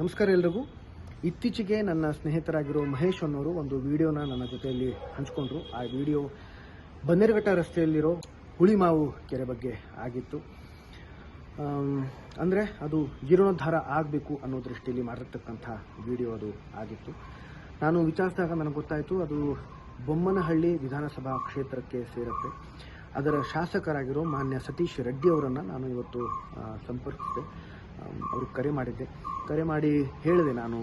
ನಮಸ್ಕಾರ ಎಲ್ರಿಗೂ. ಇತ್ತೀಚೆಗೆ ನನ್ನ ಸ್ನೇಹಿತರಾಗಿರೋ ಮಹೇಶ್ ಅನ್ನೋರು ಒಂದು ವಿಡಿಯೋನ ನನ್ನ ಜೊತೆಯಲ್ಲಿ ಹಂಚ್ಕೊಂಡ್ರು. ಆ ವಿಡಿಯೋ ಬನ್ನೇರುಘಟ್ಟ ರಸ್ತೆಯಲ್ಲಿರೋ ಹುಳಿಮಾವು ಕೆರೆ ಬಗ್ಗೆ ಆಗಿತ್ತು. ಅಂದರೆ ಅದು ಜೀರ್ಣೋದ್ಧಾರ ಆಗಬೇಕು ಅನ್ನೋ ದೃಷ್ಟಿಯಲ್ಲಿ ಮಾಡಿರ್ತಕ್ಕಂಥ ವಿಡಿಯೋ ಅದು ಆಗಿತ್ತು. ನಾನು ವಿಚಾರಿಸಿದಾಗ ನನಗೆ ಗೊತ್ತಾಯಿತು, ಅದು ಬೊಮ್ಮನಹಳ್ಳಿ ವಿಧಾನಸಭಾ ಕ್ಷೇತ್ರಕ್ಕೆ ಸೇರುತ್ತೆ. ಅದರ ಶಾಸಕರಾಗಿರೋ ಮಾನ್ಯ ಸತೀಶ್ ರೆಡ್ಡಿ ಅವರನ್ನು ನಾನು ಇವತ್ತು ಸಂಪರ್ಕಿಸಿದೆ. ಆಮ್, ಅವ್ರಿಗೆ ಕರೆ ಮಾಡಿದ್ದೆ. ಕರೆ ಮಾಡಿ ಹೇಳಿದೆ ನಾನು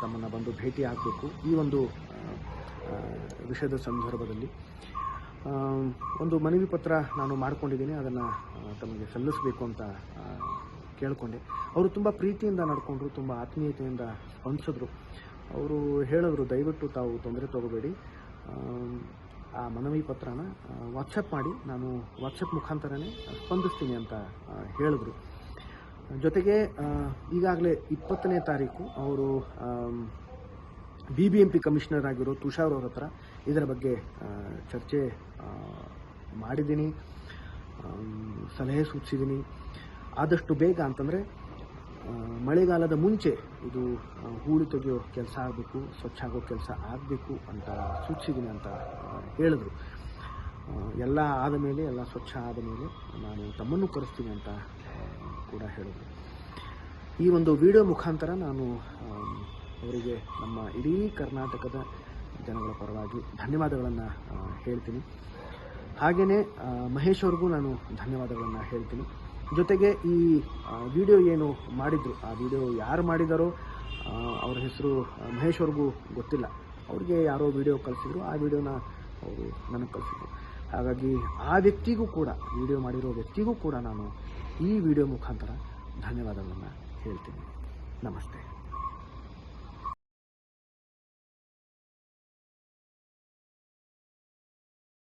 ತಮ್ಮನ್ನು ಬಂದು ಭೇಟಿ ಆಗಬೇಕು ಈ ಒಂದು ವಿಷಯದ ಸಂದರ್ಭದಲ್ಲಿ. ಒಂದು ಮನವಿ ಪತ್ರ ನಾನು ಮಾಡ್ಕೊಂಡಿದ್ದೀನಿ ಅದನ್ನು ತಮಗೆ ಸಲ್ಲಿಸಬೇಕು ಅಂತ ಕೇಳಿಕೊಂಡೆ. ಅವರು ತುಂಬ ಪ್ರೀತಿಯಿಂದ ನಡ್ಕೊಂಡ್ರು ತುಂಬ ಆತ್ಮೀಯತೆಯಿಂದ ಸ್ಪಂದಿಸಿದ್ರು. ಅವರು ಹೇಳಿದ್ರು ದಯವಿಟ್ಟು ತಾವು ತೊಂದರೆ ತಗೋಬೇಡಿ. ಆ ಮನವಿ ಪತ್ರನ ವಾಟ್ಸಪ್ ಮಾಡಿ ನಾನು ವಾಟ್ಸಪ್ ಮುಖಾಂತರನೇ ಸ್ಪಂದಿಸ್ತೀನಿ ಅಂತ ಹೇಳಿದ್ರು. ಜೊತೆಗೆ ಈಗಾಗಲೇ ಇಪ್ಪತ್ತನೇ ತಾರೀಕು ಅವರು B B M P commissioner ಆಗಿರೋ ತುಷಾರ್ ಅವ್ರ ಹತ್ರ ಇದರ ಬಗ್ಗೆ ಚರ್ಚೆ ಮಾಡಿದ್ದೀನಿ. ಸಲಹೆ ಸೂಚಿಸಿದ್ದೀನಿ. ಆದಷ್ಟು ಬೇಗ ಅಂತಂದರೆ ಮಳೆಗಾಲದ ಮುಂಚೆ ಇದು ಹೂಳು ತೆಗೆಯೋ ಕೆಲಸ ಆಗಬೇಕು, ಸ್ವಚ್ಛ ಆಗೋ ಕೆಲಸ ಆಗಬೇಕು ಅಂತ ಸೂಚಿಸಿದ್ದೀನಿ ಅಂತ ಹೇಳಿದ್ರು. ಎಲ್ಲ ಆದ ಮೇಲೆ, ಎಲ್ಲ ಸ್ವಚ್ಛ ಆದ ಮೇಲೆ ನಾನು ತಮ್ಮನ್ನು ಕರೆಸ್ತೀನಿ ಅಂತ ಕೂಡ ಹೇಳಿದರು. ಈ ಒಂದು ವಿಡಿಯೋ ಮುಖಾಂತರ ನಾನು ಅವರಿಗೆ ನಮ್ಮ ಇಡೀ ಕರ್ನಾಟಕದ ಜನಗಳ ಪರವಾಗಿ ಧನ್ಯವಾದಗಳನ್ನು ಹೇಳ್ತೀನಿ. ಹಾಗೆಯೇ ಮಹೇಶ್ ಅವ್ರಿಗೂ ನಾನು ಧನ್ಯವಾದಗಳನ್ನು ಹೇಳ್ತೀನಿ. ಜೊತೆಗೆ ಈ ವಿಡಿಯೋ ಏನು ಮಾಡಿದ್ರು, ಆ ವಿಡಿಯೋ ಯಾರು ಮಾಡಿದಾರೋ ಅವರ ಹೆಸರು ಮಹೇಶ್ ಅವ್ರಿಗೂ ಗೊತ್ತಿಲ್ಲ. ಅವ್ರಿಗೆ ಯಾರೋ ವಿಡಿಯೋ ಕಳಿಸಿದ್ರು, ಆ ವಿಡಿಯೋನ ಅವರು ನನಗೆ ಕಳಿಸಿದ್ರು. ಹಾಗಾಗಿ ಆ ವ್ಯಕ್ತಿಗೂ ಕೂಡ, ವಿಡಿಯೋ ಮಾಡಿರೋ ವ್ಯಕ್ತಿಗೂ ಕೂಡ ನಾನು ಈ ವಿಡಿಯೋ ಮುಖಾಂತರ ಧನ್ಯವಾದಗಳನ್ನು ಹೇಳ್ತೀನಿ ನಮಸ್ತೆ